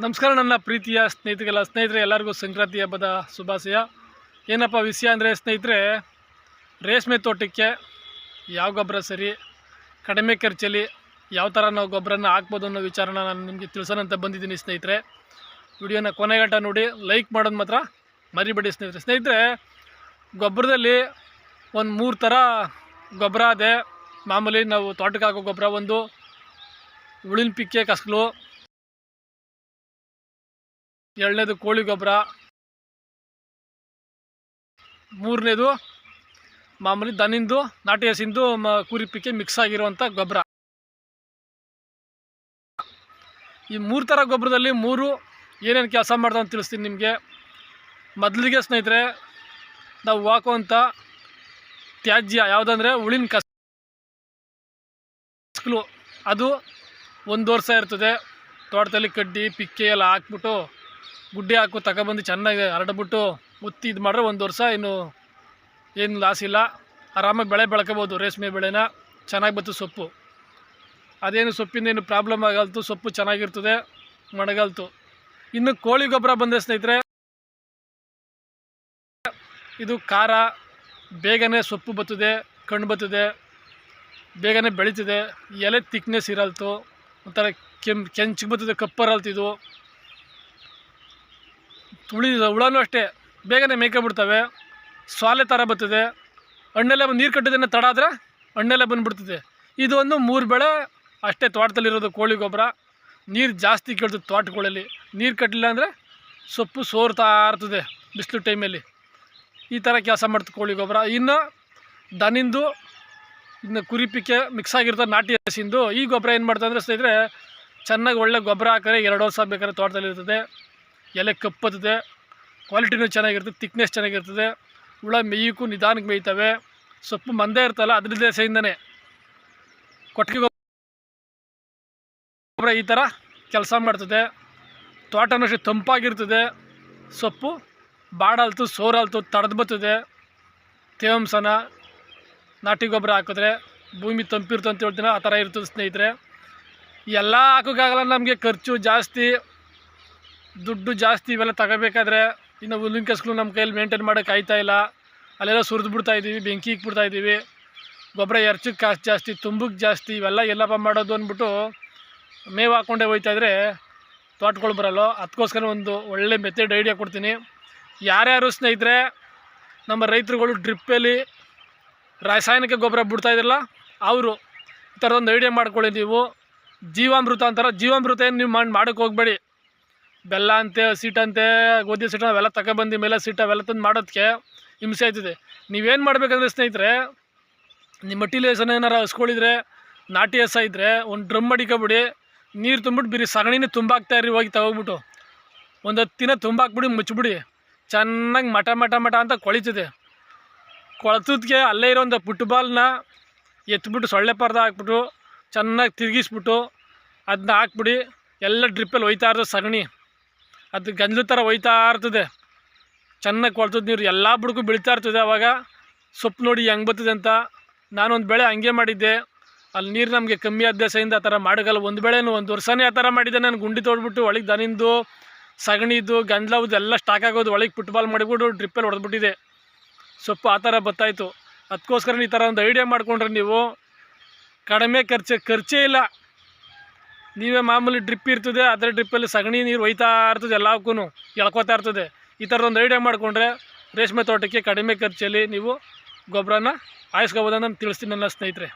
ನಮಸ್ಕಾರ ನನ್ನ ಪ್ರೀತಿಯ ಸ್ನೇಹಿತರೆಲ್ಲ ಸ್ನೇಹಿತರೆ, ಎಲ್ಲರಿಗೂ ಸಂಕ್ರಾಂತಿ ಹಬ್ಬದ ಶುಭಾಶಯ. ಏನಪ್ಪ ವಿಷಯ ಅಂದರೆ ಸ್ನೇಹಿತರೆ, ರೇಷ್ಮೆ ತೋಟಕ್ಕೆ ಯಾವ ಗೊಬ್ಬರ ಸರಿ, ಕಡಿಮೆ ಖರ್ಚಲ್ಲಿ ಯಾವ ಥರ ನಾವು ಗೊಬ್ಬರನ ಹಾಕ್ಬೋದು ಅನ್ನೋ ವಿಚಾರನ ನಾನು ನಿಮಗೆ ತಿಳಿಸೋಣಂತ ಬಂದಿದ್ದೀನಿ ಸ್ನೇಹಿತರೆ. ವಿಡಿಯೋನ ಕೊನೆಗಂಟ ನೋಡಿ ಲೈಕ್ ಮಾಡೋದು ಮಾತ್ರ ಮರಿಬೇಡಿ ಸ್ನೇಹಿತರೆ. ಸ್ನೇಹಿತರೆ, ಗೊಬ್ಬರದಲ್ಲಿ ಒಂದು ಮೂರು ಥರ ಗೊಬ್ಬರ ಇದೆ ಮಾಮೂಲಿ ನಾವು ತೋಟಕ್ಕೆ ಹಾಕೋ ಗೊಬ್ಬರ ಒಂದು, ಉಳಿನ ಪಿಕ್ಕೆ ಕಸಲು ಎರಡನೇದು ಕೋಳಿ ಗೊಬ್ಬರ. ಮೂರನೇದು ಮಾಮೂಲಿ ದನಿಂದು, ನಾಟಿ ಹಸಿಂದು, ಮ, ಕುರಿ ಪಿಕ್ಕೆ ಮಿಕ್ಸ್ ಆಗಿರುವಂಥ ಗೊಬ್ಬರ. ಈ ಮೂರು ಥರ ಗೊಬ್ಬರದಲ್ಲಿ ಮೂರು ಏನೇನು ಕೆಲಸ ಅಂತ ತಿಳಿಸ್ತೀನಿ ನಿಮಗೆ. ಮೊದಲಿಗೆ ಸ್ನೇಹಿತರೆ, ನಾವು ಹಾಕುವಂಥ ತ್ಯಾಜ್ಯ ಯಾವುದಂದರೆ ಉಳಿನ ಕಸಲು ಅದು ಒಂದು ವರ್ಷ ಇರ್ತದೆ. ತೋಟದಲ್ಲಿ ಕಡ್ಡಿ, ಪಿಕ್ಕೆ ಎಲ್ಲ ಹಾಕ್ಬಿಟ್ಟು ಗುಡ್ಡೆ ಹಾಕು, ತಗೊಬಂದು ಚೆನ್ನಾಗಿ ಹರಡ್ಬಿಟ್ಟು ಮುತ್ತಿ ಇದು ಮಾಡಿದ್ರೆ ಒಂದು ವರ್ಷ ಇನ್ನು ಏನು ಲಾಸ್ ಇಲ್ಲ. ಆರಾಮಾಗಿ ಬೆಳೆ ಬೆಳ್ಕೋಬೋದು, ರೇಷ್ಮೆ ಬೆಳೆನ. ಚೆನ್ನಾಗಿ ಬತ್ತು ಸೊಪ್ಪು. ಅದೇನು ಸೊಪ್ಪಿಂದ ಏನು ಪ್ರಾಬ್ಲಮ್ ಆಗಲ್ತು, ಸೊಪ್ಪು ಚೆನ್ನಾಗಿರ್ತದೆ, ಮಣಗಲ್ತು. ಇನ್ನು ಕೋಳಿ ಗೊಬ್ಬರ ಬಂದ ಸ್ನೇಹಿತರೆ. ಇದು ಖಾರ, ಬೇಗನೆ ಸೊಪ್ಪು ಬತ್ತದೆ ಕಣ್ಣು ಬತ್ತದೆ ಬೇಗನೆ ಬೆಳೀತದೆ, ಎಲೆ ತಿಕ್ನೆಸ್ ಇರಲ್ತು, ಒಂಥರ ಕೆಂಪು ಕೆಂಚಿಗೆ ಬರ್ತದೆ ಕಪ್ಪರಲ್ತಿದು ತುಳಿ ಹುಳನೂ ಅಷ್ಟೇ. ಬೇಗನೆ ಮೇಯ್ಕೊಂಬಿಡ್ತವೆ ಸ್ವಾಲೆ ಥರ ಬರ್ತದೆ ಹಣ್ಣೆಲ್ಲ ಬಂದು ನೀರು ಕಟ್ಟಿದ್ದನ್ನು ತಡ ಆದರೆ ಹಣ್ಣೆಲ್ಲ ಬಂದುಬಿಡ್ತದೆ. ಇದು ಒಂದು ಮೂರು ಬೆಳೆ. ಅಷ್ಟೇ ತೋಟದಲ್ಲಿರೋದು ಕೋಳಿ ಗೊಬ್ಬರ. ನೀರು ಜಾಸ್ತಿ ಕೇಳ್ತದೆ ತೋಟಗಳಲ್ಲಿ. ನೀರು ಕಟ್ಟಲಿಲ್ಲ ಅಂದರೆ ಸೊಪ್ಪು ಸೋರ್ತಾ ಇರ್ತದೆ ಬಿಸಿಲು ಟೈಮಲ್ಲಿ. ಈ ಥರ ಕೆಲಸ ಮಾಡ್ತದೆ ಕೋಳಿ ಗೊಬ್ಬರ. ಇನ್ನು ದನಿಂದು, ಇನ್ನು ಕುರಿಪಿಕೆ ಮಿಕ್ಸ್ ಆಗಿರ್ತದೆ ನಾಟಿ ಹಸಿಂದು. ಈ ಗೊಬ್ಬರ ಏನು ಮಾಡ್ತದೆ ಅಂದರೆ ಸ್ನೇಹಿತರೆ, ಚೆನ್ನಾಗಿ ಒಳ್ಳೆ ಗೊಬ್ಬರ ಹಾಕಿದ್ರೆ ಎರಡು ವರ್ಷ ಬೇಕಾದ್ರೆ ತೋಟದಲ್ಲಿ ಇರ್ತದೆ ಎಲೆ ಕಪ್ಪತ್ತದೆ. ಕ್ವಾಲಿಟಿನೂ ಚೆನ್ನಾಗಿರ್ತದೆ ತಿಕ್ನೆಸ್ ಚೆನ್ನಾಗಿರ್ತದೆ. ಹುಳ ಮೇಯಕ್ಕೂ ನಿಧಾನಕ್ಕೆ ಮೇಯ್ತವೆ. ಸೊಪ್ಪು ಮಂದೇ ಇರ್ತಲ್ಲ ಅದ್ರ ದೆಸೆಯಿಂದನೇ ಕೊಟ್ಟಿಗೆ ಗೊಬ್ಬರ ಈ ಥರ ಕೆಲಸ ಮಾಡ್ತದೆ. ತೋಟನೂ ಅಷ್ಟೇ ತಂಪಾಗಿರ್ತದೆ. ಸೊಪ್ಪು ಬಾಡಲ್ತು ಸೋರಲ್ತು ತಡೆದು ಬರ್ತದೆ. ತೇವಾಂಶನ ನಾಟಿ ಗೊಬ್ಬರ ಹಾಕಿದ್ರೆ, ಭೂಮಿ ತಂಪಿರ್ತು ಅಂತ ಹೇಳ್ತೀನಿ, ಆ ಥರ ಇರ್ತದೆ ಸ್ನೇಹಿತರೆ. ಎಲ್ಲ ಹಾಕೋಕ್ಕಾಗಲ್ಲ ನಮಗೆ ಖರ್ಚು ಜಾಸ್ತಿ. ದುಡ್ಡು ಜಾಸ್ತಿ ಇವೆಲ್ಲ ತಗೋಬೇಕಾದ್ರೆ ಇನ್ನು ಹುಲ್ಲಿನ ಕಸ್ಗಳು ನಮ್ಮ ಕೈಯಲ್ಲಿ ಮೇಂಟೈನ್ ಮಾಡೋಕೆ ಆಯ್ತಾ ಇಲ್ಲ. ಅಲ್ಲೆಲ್ಲ ಸುರಿದು ಬಿಡ್ತಾ ಇದ್ದೀವಿ ಬೆಂಕಿ ಇಕ್ಬಿಡ್ತಾ ಇದ್ದೀವಿ ಗೊಬ್ಬರ ಎರ್ಚಕ್ಕೆ ಕಾಸು ಜಾಸ್ತಿ ತುಂಬಕ್ಕೆ ಜಾಸ್ತಿ, ಇವೆಲ್ಲ ಎಲ್ಲಪ್ಪ ಮಾಡೋದು ಅಂದ್ಬಿಟ್ಟು ಮೇವು ಹಾಕ್ಕೊಂಡೇ ಹೋಯ್ತಾಯಿದ್ರೆ ತೋಟಗಳು ಬರಲ್ಲ. ಅದಕ್ಕೋಸ್ಕರ ಒಂದು ಒಳ್ಳೆ ಮೆಥಡ್ ಐಡಿಯಾ ಕೊಡ್ತೀನಿ. ಯಾರ್ಯಾರು ಸ್ನೇಹಿತರೆ, ನಮ್ಮ ರೈತರುಗಳು ಡ್ರಿಪ್ಪಲ್ಲಿ ರಾಸಾಯನಿಕ ಗೊಬ್ಬರ ಬಿಡ್ತಾ ಇದ್ರಲ್ಲ, ಅವರು ಈ ಥರದೊಂದು ಐಡಿಯಾ ಮಾಡ್ಕೊಳ್ಳಿ ನೀವು. ಜೀವಾಮೃತ ಅಂತಾರೆ, ಜೀವಾಮೃತ ಏನು ನೀವು ಮಾಡಿ ಮಾಡೋಕ್ಕೆ ಹೋಗಬೇಡಿ. ಬೆಲ್ಲ ಅಂತೆ ಸೀಟಂತೆ ಗೋಧಿ ಸೀಟ ಅವೆಲ್ಲ ತಗೊಬಂದು ಮೇಲೆ ಸೀಟ್ ಅವೆಲ್ಲ ತಂದು ಮಾಡೋದಕ್ಕೆ ಹಿಂಸೆ ಆಯ್ತಿದೆ. ನೀವೇನು ಮಾಡಬೇಕಂದ್ರೆ ಸ್ನೇಹಿತರೆ, ನಿಮ್ಮ ಹೆಸನ ಏನಾರು ಹಸ್ಕೊಳಿದ್ರೆ, ನಾಟಿ ಹಸ ಇದ್ದರೆ ಒಂದು ಡ್ರಮ್ ಮಡಿಕೊಬಿಡಿ ನೀರು ತುಂಬಿಟ್ಟು ಬಿರಿ, ಸಗಣಿನೇ ತುಂಬಾಕ್ತಾ ಇರಿ ಹೋಗಿ ತಗೋಗ್ಬಿಟ್ಟು. ಒಂದು ಹತ್ತು ದಿನ ತುಂಬಾಕ್ಬಿಡಿ ಮುಚ್ಚಿಬಿಡಿ ಚೆನ್ನಾಗಿ ಮಟ ಮಟ ಮಟ ಅಂತ ಕೊಳಿತಿದೆ. ಕೊಳತದಕ್ಕೆ ಅಲ್ಲೇ ಇರೋ ಒಂದು ಪುಟ್ಬಾಲ್ನ ಎತ್ಬಿಟ್ಟು, ಸೊಳ್ಳೆ ಪರ್ದ ಹಾಕ್ಬಿಟ್ಟು, ಚೆನ್ನಾಗಿ ತಿರುಗಿಸ್ಬಿಟ್ಟು ಅದನ್ನ ಹಾಕ್ಬಿಡಿ. ಎಲ್ಲ ಡ್ರಿಪ್ಪಲ್ಲಿ ಒಯ್ತಾ ಇರೋದು ಸಗಣಿ. ಅದು ಗಂಜಲು ಥರ ಒಯ್ತಾ ಇರ್ತದೆ. ಚೆನ್ನಾಗಿ ಕೊಳ್ತದೆ ನೀರು, ಎಲ್ಲ ಬುಡಕ್ಕೂ ಬೀಳ್ತಾ ಇರ್ತದೆ ಅವಾಗ. ಸೊಪ್ಪು ನೋಡಿ ಹೆಂಗೆ ಬರ್ತದೆ ಅಂತ ನಾನೊಂದು ಬೆಳೆ ಹಂಗೆ ಮಾಡಿದ್ದೆ. ಅಲ್ಲಿ ನೀರು ನಮಗೆ ಕಮ್ಮಿ ದೆಸೆಯಿಂದ ಆ ಥರ ಮಾಡೋಕ್ಕಲ್ಲ ಒಂದು ಬೆಳೆನೂ ಒಂದು ವರ್ಷನೇ ಆ ಥರ ಮಾಡಿದ್ದೆ. ನಾನು ಗುಂಡಿ ತೊಡ್ಬಿಟ್ಟು ಒಳಗೆ ದನಿಂದು, ಸಗಣಿದು ಗಂಜಲವ್ದು ಎಲ್ಲ ಸ್ಟಾಕ್ ಆಗೋದು. ಒಳಗೆ ಫುಟ್ಬಾಲ್ ಮಾಡಿಬಿಟ್ಟು ಡ್ರಿಪ್ಪಲ್ಲಿ ಹೊಡೆದ್ಬಿಟ್ಟಿದೆ. ಸೊಪ್ಪು ಆ ಥರ ಬತ್ತಾಯಿತು. ಅದಕ್ಕೋಸ್ಕರ ಈ ಥರ ಒಂದು ಐಡಿಯಾ ಮಾಡಿಕೊಂಡ್ರೆ ನೀವು. ಕಡಿಮೆ ಖರ್ಚು, ಖರ್ಚೇ ಇಲ್ಲ. ನೀವೇ ಮಾಮೂಲಿ ಡ್ರಿಪ್ ಇರ್ತದೆ, ಅದರ ಡ್ರಿಪ್ಪಲ್ಲಿ ಸಗಣಿ ನೀರು ಒಯ್ತಾ ಇರ್ತದೆ ಎಲ್ಲಕ್ಕೂ ಎಳ್ಕೊತಾ ಇರ್ತದೆ. ಈ ಥರದ ಒಂದು ಐಡಿಯಾ ಮಾಡಿಕೊಂಡ್ರೆ ರೇಷ್ಮೆ ತೋಟಕ್ಕೆ ಕಡಿಮೆ ಖರ್ಚಲ್ಲಿ ನೀವು ಗೊಬ್ಬರನ ಆಯಿಸ್ಕೋಬೋದನ್ನ ತಿಳಿಸ್ತೀನಿ ನನ್ನ ಸ್ನೇಹಿತರೆ.